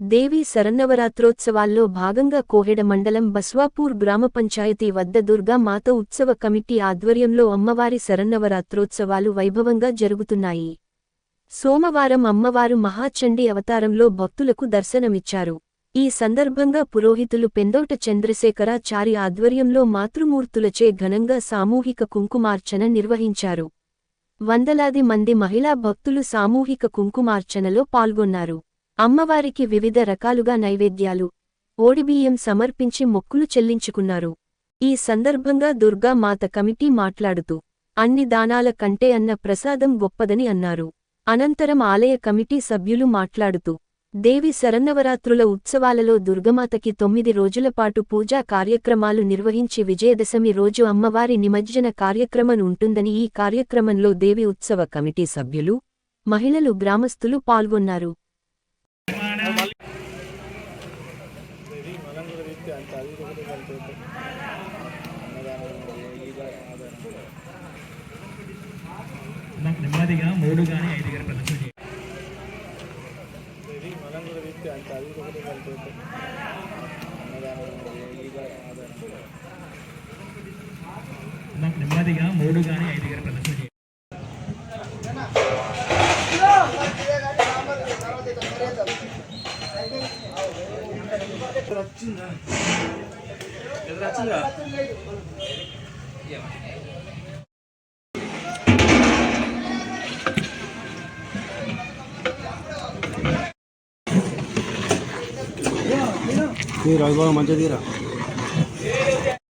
దేవి శరన్నవరాత్రోత్సవాల్లో భాగంగా కోహెడ మండలం బస్వాపూర్ గ్రామ పంచాయతీ వద్ద దుర్గా మాత ఉత్సవ కమిటీ ఆధ్వర్యంలో అమ్మవారి శరన్నవరాత్రోత్సవాలు వైభవంగా జరుగుతున్నాయి. సోమవారం అమ్మవారు మహాచండీ అవతారంలో భక్తులకు దర్శనమిచ్చారు. ఈ సందర్భంగా పురోహితులు పెందోట చంద్రశేఖరాచారి ఆధ్వర్యంలో మాతృమూర్తులచే ఘనంగా సామూహిక కుంకుమార్చన నిర్వహించారు. వందలాది మంది మహిళా భక్తులు సామూహిక కుంకుమార్చనలో పాల్గొన్నారు. అమ్మవారికి వివిధ రకాలుగా నైవేద్యాలు ఓడిబియ్యం సమర్పించి మొక్కులు చెల్లించుకున్నారు. ఈ సందర్భంగా దుర్గామాత కమిటీ మాట్లాడుతూ అన్ని దానాల కంటే అన్న ప్రసాదం గొప్పదని అన్నారు. అనంతరం ఆలయ కమిటీ సభ్యులు మాట్లాడుతూ దేవి శరన్నవరాత్రుల ఉత్సవాలలో దుర్గమాతకి తొమ్మిది రోజులపాటు పూజా కార్యక్రమాలు నిర్వహించి విజయదశమి రోజు అమ్మవారి నిమజ్జన కార్యక్రమం ఉంటుందని ఈ కార్యక్రమంలో దేవి ఉత్సవ కమిటీ సభ్యులు మహిళలు గ్రామస్తులు పాల్గొన్నారు. నెమ్మదిగా మూడు ఐదు నాకు నెమ్మదిగా మూడు కానీ ఐదు గారి ప్రదర్శన చేయాలి తీరా ఇవాళ మంచిగా తీరా.